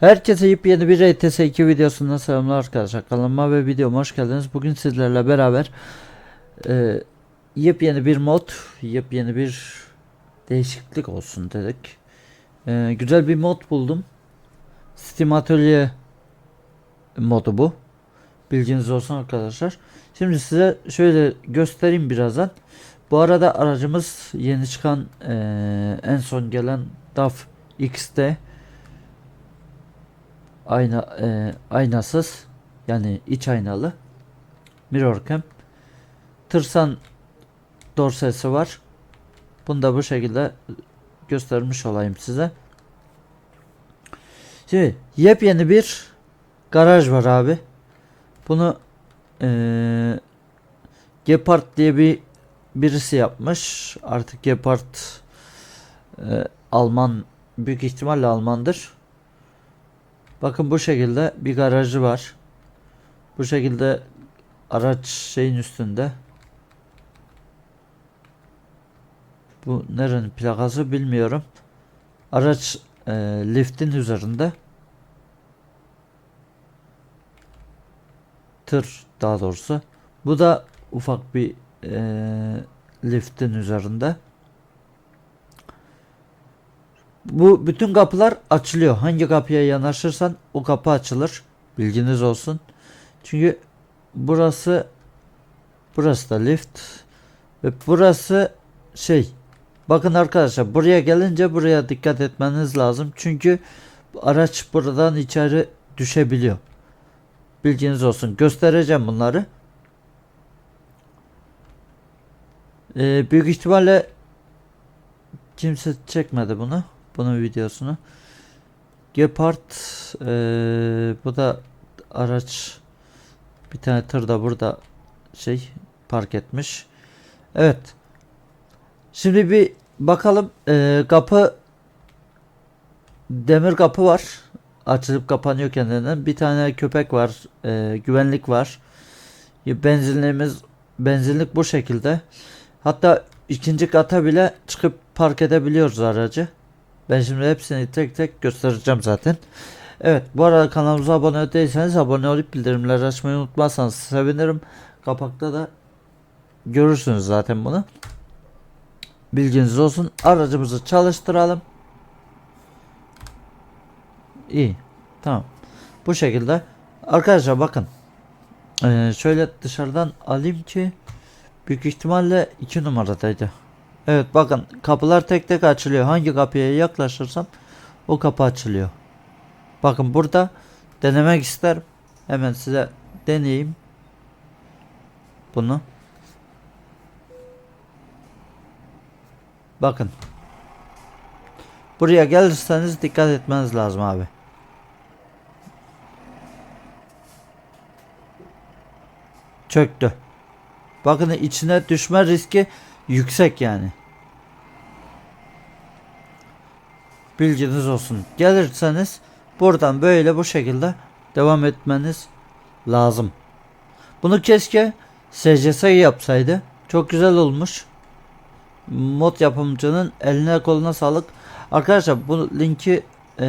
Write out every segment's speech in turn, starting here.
Herkese yepyeni bir ETS 2 videosundan selamlar arkadaşlar. Kanalıma ve videoma hoş geldiniz. Bugün sizlerle beraber e, yepyeni bir mod, yepyeni bir değişiklik olsun dedik. E, güzel bir mod buldum. Steam Atölye modu bu. Bilginiz olsun arkadaşlar. Şimdi size şöyle göstereyim birazdan. Bu arada aracımız yeni çıkan e, en son gelen DAF XT ayna e, aynasız yani iç aynalı mirror cam. Tırsan dorsesi var. Bunu da bu şekilde göstermiş olayım size. Şimdi yepyeni bir garaj var abi. Bunu e, Gepard diye bir birisi yapmış. Artık Gepard e, Alman büyük ihtimalle Almandır Bakın bu şekilde bir garajı var. Bu şekilde araç şeyin üstünde. Bu nerenin plakası bilmiyorum. Araç e, liftin üzerinde. Tır daha doğrusu. Bu da ufak bir e, liftin üzerinde. Bu bütün kapılar açılıyor. Hangi kapıya yanaşırsan o kapı açılır. Bilginiz olsun. Çünkü burası burası da lift ve burası şey bakın arkadaşlar buraya gelince buraya dikkat etmeniz lazım. Çünkü araç buradan içeri düşebiliyor. Bilginiz olsun. Göstereceğim bunları. Ee, büyük ihtimalle kimse çekmedi bunu bunun videosunu. Gepard eee, bu da araç bir tane tır da burada şey park etmiş. Evet. Şimdi bir bakalım eee, kapı demir kapı var. Açılıp kapanıyor kendinden. Bir tane köpek var. eee, güvenlik var. Benzinliğimiz benzinlik bu şekilde. Hatta ikinci kata bile çıkıp park edebiliyoruz aracı. Ben şimdi hepsini tek tek göstereceğim zaten. Evet bu arada kanalımıza abone değilseniz abone olup bildirimleri açmayı unutmazsanız sevinirim. Kapakta da görürsünüz zaten bunu. Bilginiz olsun. Aracımızı çalıştıralım. İyi. Tamam. Bu şekilde. Arkadaşlar bakın. Ee, şöyle dışarıdan alayım ki büyük ihtimalle 2 numaradaydı. Evet bakın kapılar tek tek açılıyor. Hangi kapıya yaklaşırsam o kapı açılıyor. Bakın burada denemek isterim. Hemen size deneyeyim. Bunu. Bakın. Buraya gelirseniz dikkat etmeniz lazım abi. Çöktü. Bakın içine düşme riski yüksek yani. Bilginiz olsun. Gelirseniz buradan böyle bu şekilde devam etmeniz lazım. Bunu keşke SCS yapsaydı. Çok güzel olmuş. Mod yapımcının eline koluna sağlık. Arkadaşlar bu linki e,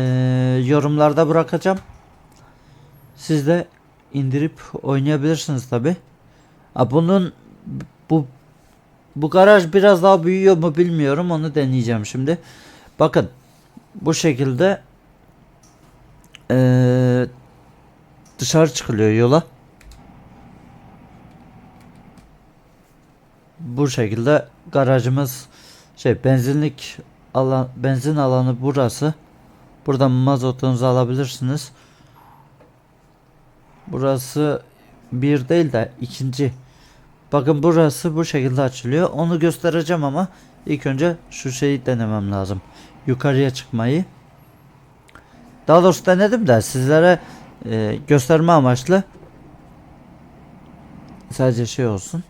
yorumlarda bırakacağım. Siz de indirip oynayabilirsiniz tabi. Bunun bu bu garaj biraz daha büyüyor mu bilmiyorum onu deneyeceğim şimdi. Bakın bu şekilde ee, dışarı çıkılıyor yola. Bu şekilde garajımız şey benzinlik alan benzin alanı burası. Buradan mazotunuzu alabilirsiniz. Burası bir değil de ikinci. Bakın burası bu şekilde açılıyor. Onu göstereceğim ama ilk önce şu şeyi denemem lazım yukarıya çıkmayı. Daha doğrusu denedim de sizlere e, gösterme amaçlı sadece şey olsun.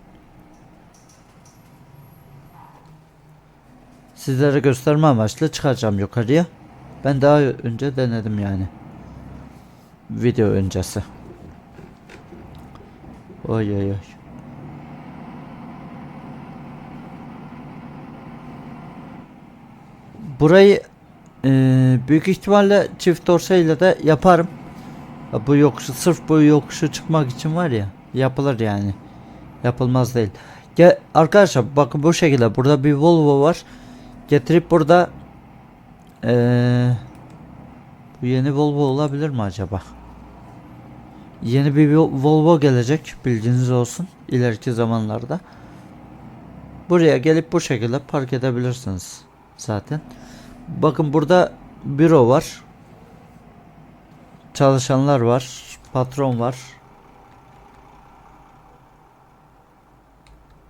Sizlere gösterme amaçlı çıkacağım yukarıya. Ben daha önce denedim yani. Video öncesi. Oy oy oy. Burayı Ee, büyük ihtimalle çift dorseyle de yaparım. Ya Bu yokuşu sırf bu yokuşu çıkmak için var ya yapılır yani. Yapılmaz değil. Gel arkadaşlar bakın bu şekilde burada bir Volvo var. Getirip burada ee, bu yeni Volvo olabilir mi acaba? Yeni bir Vol- Volvo gelecek bilginiz olsun ileriki zamanlarda. Buraya gelip bu şekilde park edebilirsiniz zaten. Bakın burada büro var. Çalışanlar var. Patron var.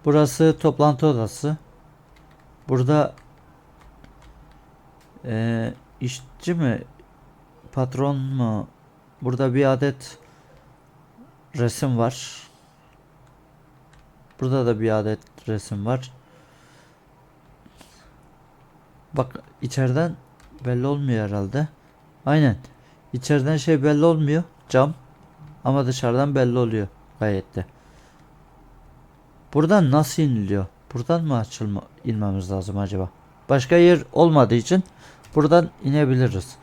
Burası toplantı odası. Burada eee, işçi mi patron mu? Burada bir adet resim var. Burada da bir adet resim var. Bak içeriden belli olmuyor herhalde. Aynen. İçeriden şey belli olmuyor. Cam. Ama dışarıdan belli oluyor. Gayet de. Buradan nasıl iniliyor? Buradan mı açılma inmemiz lazım acaba? Başka yer olmadığı için buradan inebiliriz.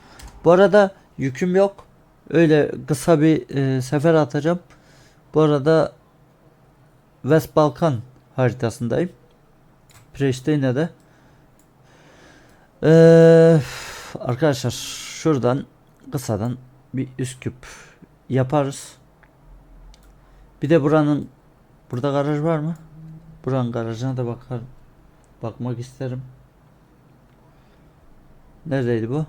Bu arada yüküm yok. Öyle kısa bir e, sefer atacağım. Bu arada West Balkan haritasındayım. Priştine'de. Ee, arkadaşlar şuradan kısadan bir üst küp yaparız. Bir de buranın burada garaj var mı? Buranın garajına da bakar bakmak isterim. Neredeydi bu?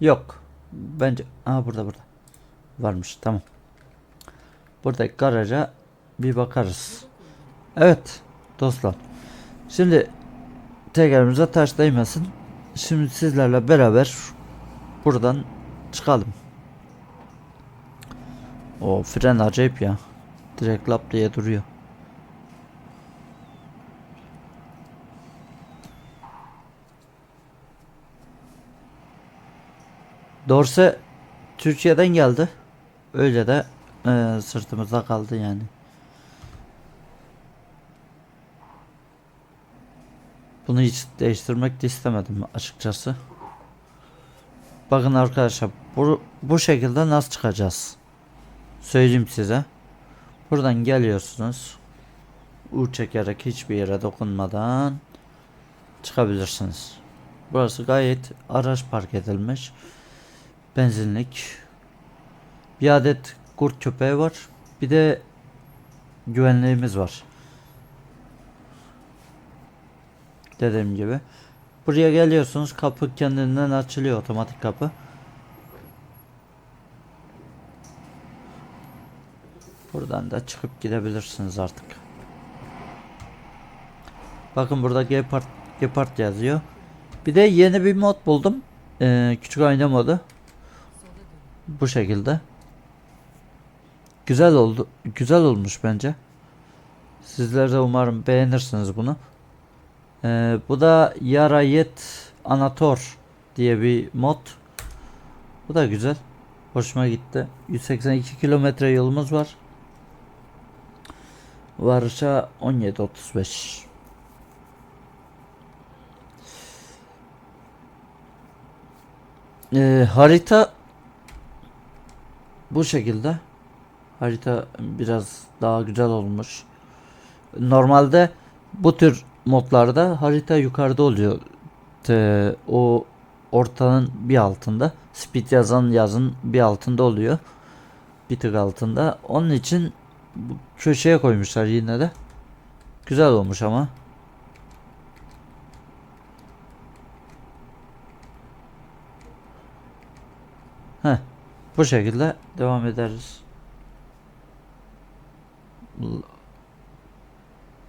Yok. Bence Aa burada burada. Varmış tamam. Buradaki garaja bir bakarız. Evet dostlar. Şimdi tekerimize taş değmesin. Şimdi sizlerle beraber buradan çıkalım. O fren acayip ya. Direkt lap diye duruyor. Dorse Türkiye'den geldi. Öyle de eee, sırtımızda kaldı yani. Bunu hiç değiştirmek de istemedim açıkçası. Bakın arkadaşlar bu, bu şekilde nasıl çıkacağız? Söyleyeyim size. Buradan geliyorsunuz. U çekerek hiçbir yere dokunmadan çıkabilirsiniz. Burası gayet araç park edilmiş. Benzinlik. Bir adet kurt köpeği var. Bir de güvenliğimiz var. Dediğim gibi. Buraya geliyorsunuz. Kapı kendinden açılıyor. Otomatik kapı. Buradan da çıkıp gidebilirsiniz artık. Bakın burada Gepard, Gepard yazıyor. Bir de yeni bir mod buldum. Ee, küçük ayna modu. Bu şekilde. Güzel oldu. Güzel olmuş bence. Sizler de umarım beğenirsiniz bunu. Ee, bu da Yarayet Anator diye bir mod. Bu da güzel. Hoşuma gitti. 182 kilometre yolumuz var. Varışa 17.35. Ee, harita bu şekilde. Harita biraz daha güzel olmuş. Normalde bu tür modlarda harita yukarıda oluyor. Te- o ortanın bir altında. Speed yazan yazın bir altında oluyor. Bir tık altında. Onun için köşeye koymuşlar yine de. Güzel olmuş ama. Heh. Bu şekilde devam ederiz.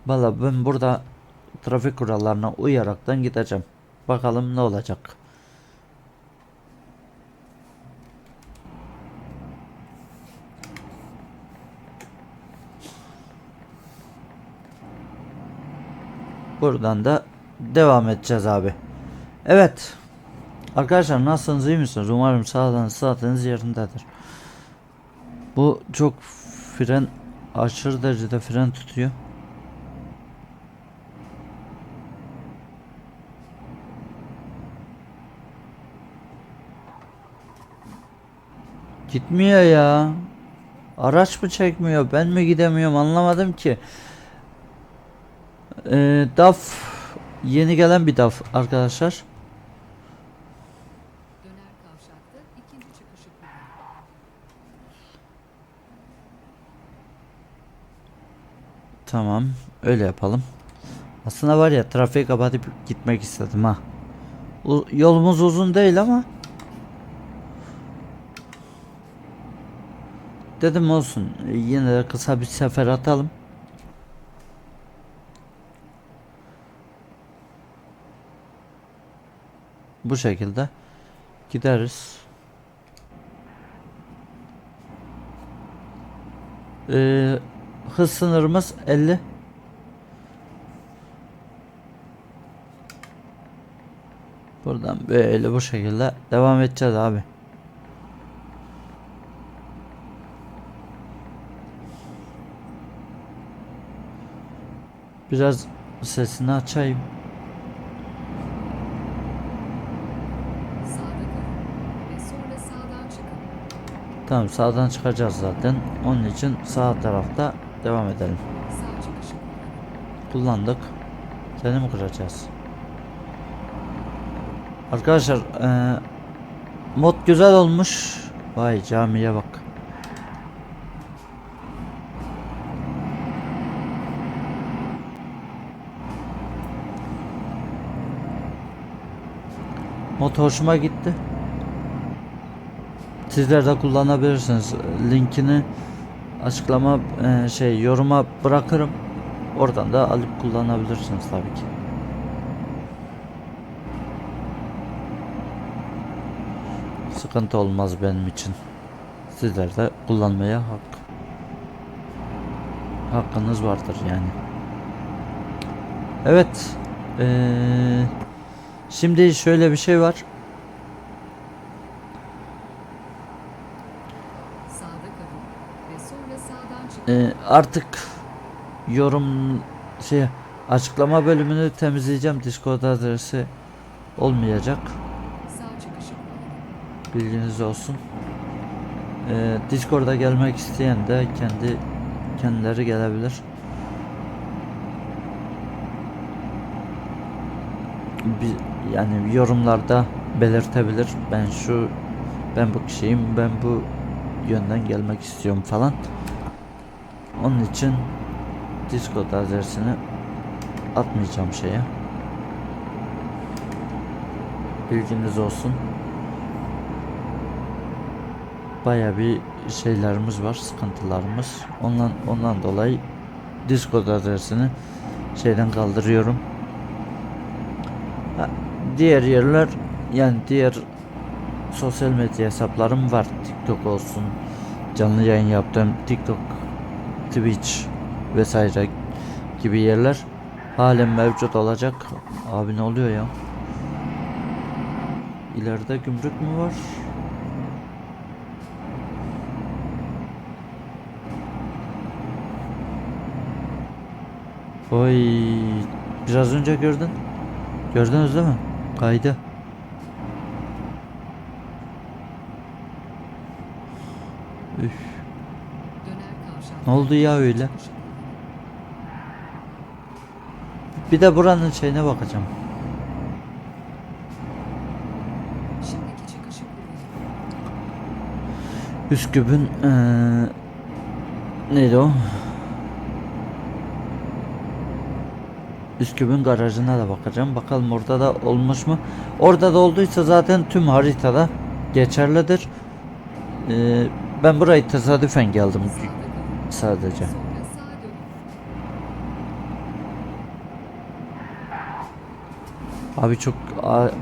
Valla ben burada trafik kurallarına uyaraktan gideceğim. Bakalım ne olacak. Buradan da devam edeceğiz abi. Evet. Arkadaşlar nasılsınız iyi misiniz? Umarım sağlığınız sıhhatiniz yerindedir. Bu çok fren aşırı derecede fren tutuyor. Gitmiyor ya. Araç mı çekmiyor? Ben mi gidemiyorum? Anlamadım ki. Ee, DAF yeni gelen bir DAF arkadaşlar. Tamam, öyle yapalım. Aslında var ya trafiği kapatıp gitmek istedim ha. U- yolumuz uzun değil ama dedim olsun. e, Yine de kısa bir sefer atalım. Bu şekilde gideriz. Ee, hız sınırımız 50. Buradan böyle bu şekilde devam edeceğiz abi. Biraz sesini açayım. Tamam sağdan çıkacağız zaten. Onun için sağ tarafta devam edelim. Kullandık. Seni mi kıracağız? Arkadaşlar eee, mod güzel olmuş. Vay camiye bak. Hoşuma gitti. Sizler de kullanabilirsiniz. Linkini açıklama eee, şey yoruma bırakırım. Oradan da alıp kullanabilirsiniz tabii ki. Sıkıntı olmaz benim için. Sizler de kullanmaya hak hakkınız vardır yani. Evet. Eee, şimdi şöyle bir şey var. Ee, artık yorum şey açıklama bölümünü temizleyeceğim. Discord adresi olmayacak. Bilginiz olsun. Ee, Discord'a gelmek isteyen de kendi kendileri gelebilir. Bir, yani yorumlarda belirtebilir. Ben şu ben bu kişiyim. Ben bu yönden gelmek istiyorum falan. Onun için Discord adresini atmayacağım şeye. Bilginiz olsun. Baya bir şeylerimiz var, sıkıntılarımız. Ondan ondan dolayı Discord adresini şeyden kaldırıyorum. Diğer yerler yani diğer sosyal medya hesaplarım var. TikTok olsun, canlı yayın yaptığım TikTok, Twitch vesaire gibi yerler halen mevcut olacak. Abi ne oluyor ya? İleride gümrük mü var? Oy biraz önce gördün. Gördünüz değil mi? Kaydı. Üf, ne oldu ya öyle? Bir de buranın şeyine bakacağım. Üsküp'ün eee neydi o? Üsküp'ün garajına da bakacağım. Bakalım orada da olmuş mu? Orada da olduysa zaten tüm haritada geçerlidir. Eee, ben burayı tesadüfen geldim sadece. Abi çok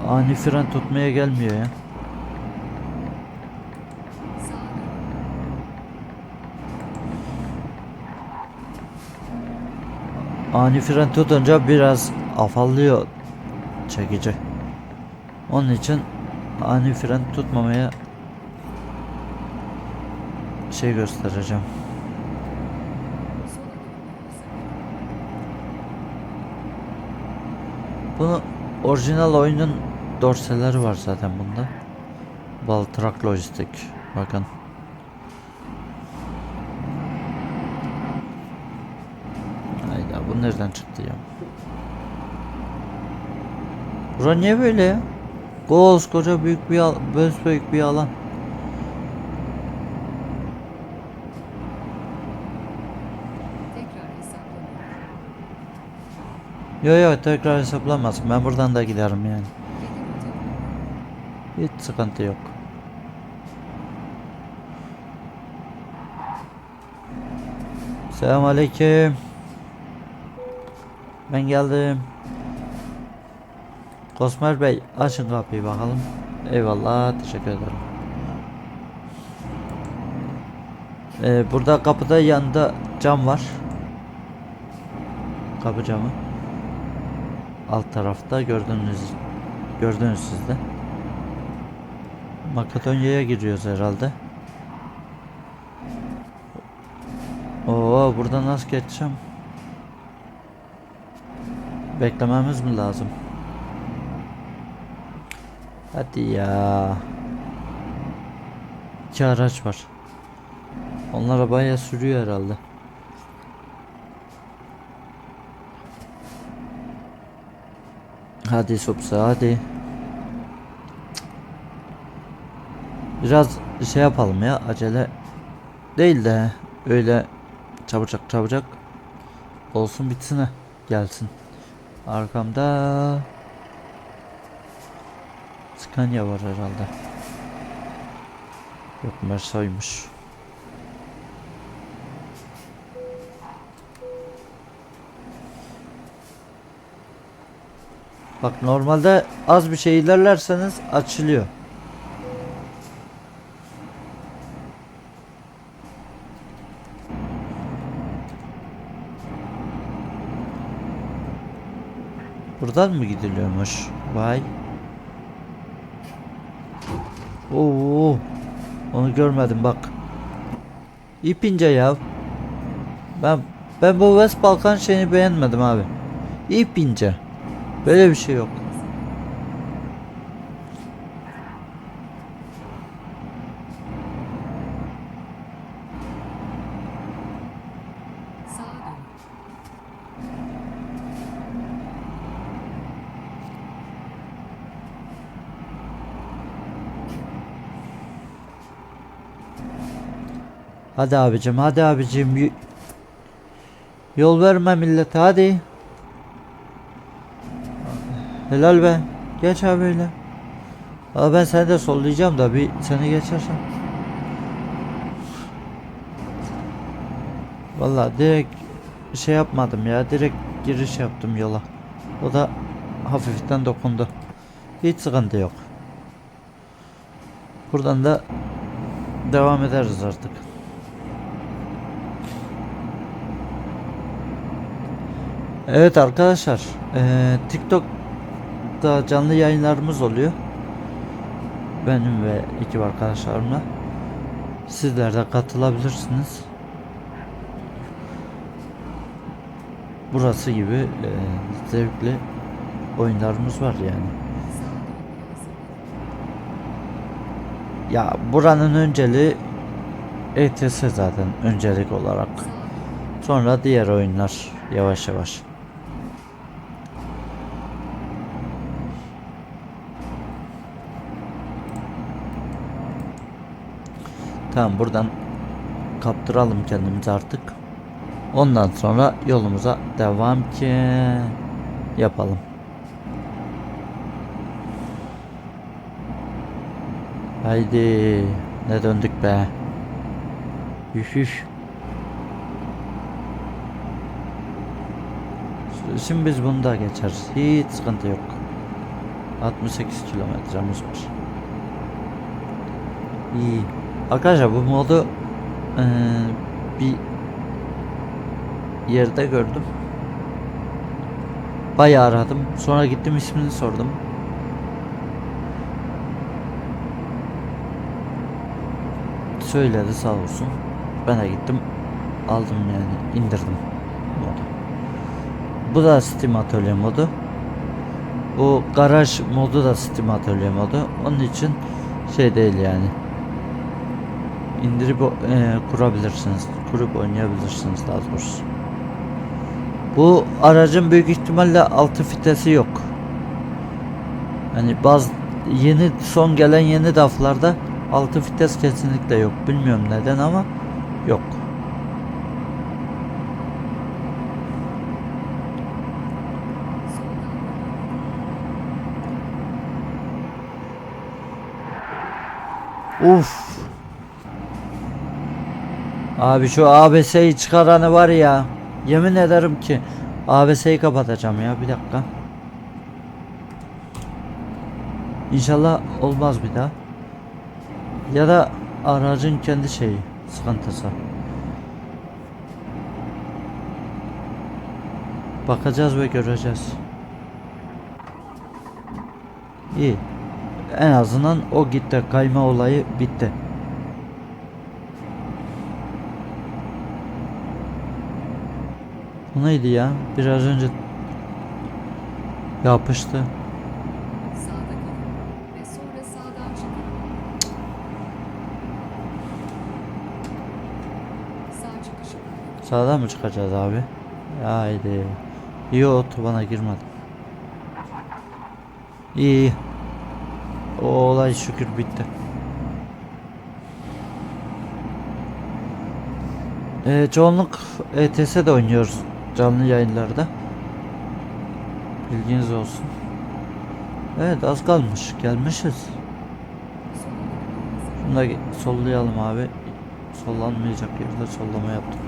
ani fren tutmaya gelmiyor ya. Ani fren tutunca biraz afallıyor çekici. Onun için ani fren tutmamaya şey göstereceğim. Bunu orijinal oyunun dorseleri var zaten bunda. Baltrak Lojistik. Bakın. Bu nereden çıktı ya? Bura niye böyle ya? Koskoca büyük bir al büyük bir alan. Yo yo tekrar hesaplamaz. Ben buradan da giderim yani. Hiç sıkıntı yok. Selamünaleyküm. Ben geldim. Kosmer Bey açın kapıyı bakalım. Eyvallah teşekkür ederim. Ee, burada kapıda yanında cam var. Kapı camı. Alt tarafta gördüğünüz gördünüz siz de. Makedonya'ya giriyoruz herhalde. Oo burada nasıl geçeceğim? Beklememiz mi lazım? Hadi ya. İki araç var. Onlar bayağı sürüyor herhalde. Hadi Supsa hadi. Biraz şey yapalım ya acele değil de öyle çabucak çabucak olsun bitsin ha gelsin. Arkamda Scania var herhalde. Yok Mersa'ymış. Bak normalde az bir şey ilerlerseniz açılıyor. Buradan mı gidiliyormuş? Vay. Oo. Onu görmedim bak. İp ince ya. Ben ben bu West Balkan şeyini beğenmedim abi. İp ince. Böyle bir şey yok. Hadi abicim hadi abicim. Yol verme millete hadi. Helal be. Geç abi öyle. Ben seni de sollayacağım da bir seni geçersem. Vallahi direkt şey yapmadım ya. Direkt giriş yaptım yola. O da hafiften dokundu. Hiç sıkıntı yok. Buradan da devam ederiz artık. Evet arkadaşlar, eee, TikTok'ta canlı yayınlarımız oluyor. Benim ve ekip arkadaşlarımla. Sizler de katılabilirsiniz. Burası gibi eee, zevkli oyunlarımız var yani. Ya buranın önceliği ETS zaten öncelik olarak. Sonra diğer oyunlar yavaş yavaş. Tamam buradan kaptıralım kendimizi artık. Ondan sonra yolumuza devam ki yapalım. Haydi ne döndük be. Üf üf. Şimdi biz bunu da geçeriz. Hiç sıkıntı yok. 68 kilometremiz var. İyi. Arkadaşlar bu modu eee, bir yerde gördüm. Bayağı aradım. Sonra gittim ismini sordum. Söyledi sağ olsun. Ben de gittim. Aldım yani indirdim modu. Bu da Steam Atölye modu. Bu garaj modu da Steam Atölye modu. Onun için şey değil yani. İndirip e, kurabilirsiniz. Kurup oynayabilirsiniz daha doğrusu. Bu aracın büyük ihtimalle altı fitesi yok. Hani bazı yeni son gelen yeni DAF'larda altı vites kesinlikle yok. Bilmiyorum neden ama yok. Uf. Abi şu ABS'yi çıkaranı var ya. Yemin ederim ki ABS'yi kapatacağım ya bir dakika. İnşallah olmaz bir daha. Ya da aracın kendi şeyi sıkıntısı. Bakacağız ve göreceğiz. İyi. En azından o gitti. Kayma olayı bitti. Bu neydi ya? Biraz önce yapıştı. Sağdan mı çıkacağız abi? Haydi. İyi otobana girmedim. İyi. O olay şükür bitti. Ee, çoğunluk ETS'de oynuyoruz canlı yayınlarda. Bilginiz olsun. Evet az kalmış. Gelmişiz. Şunu da sollayalım abi. Sollanmayacak yerde sollama yaptık.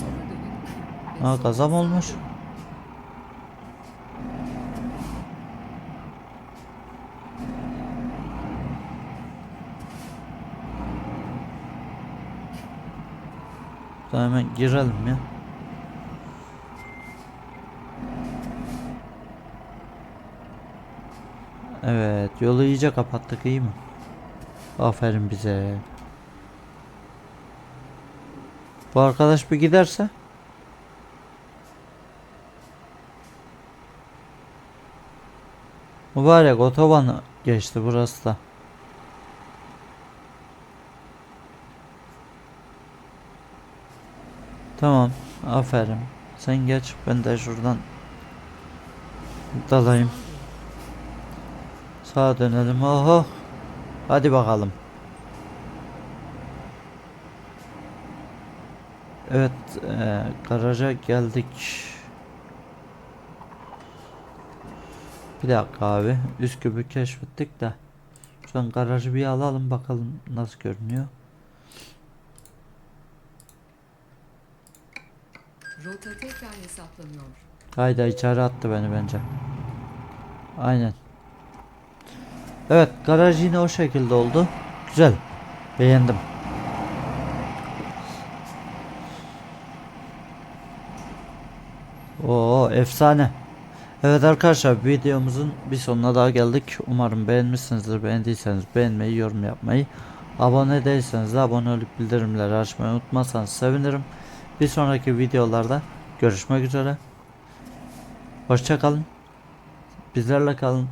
Sola dönün ve Ha sonra kaza mı sağa olmuş? Daha hemen girelim ya. Evet yolu iyice kapattık iyi mi? Aferin bize. Bu arkadaş bir giderse Mübarek otobanı geçti burası da. Tamam, aferin. Sen geç, ben de şuradan dalayım. Sağa dönelim. Oho. Hadi bakalım. Evet, eee, garaja geldik. Bir dakika abi. Üsküp'ü keşfettik de. Şu an garajı bir alalım bakalım nasıl görünüyor. Rota tekrar hesaplanıyor. Hayda içeri attı beni bence. Aynen. Evet garaj yine o şekilde oldu. Güzel. Beğendim. Oo efsane. Evet arkadaşlar videomuzun bir sonuna daha geldik. Umarım beğenmişsinizdir. Beğendiyseniz beğenmeyi, yorum yapmayı, abone değilseniz de abone olup bildirimleri açmayı unutmazsanız sevinirim. Bir sonraki videolarda görüşmek üzere. Hoşça kalın. Bizlerle kalın.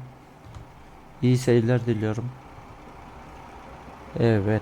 İyi seyirler diliyorum. Evet.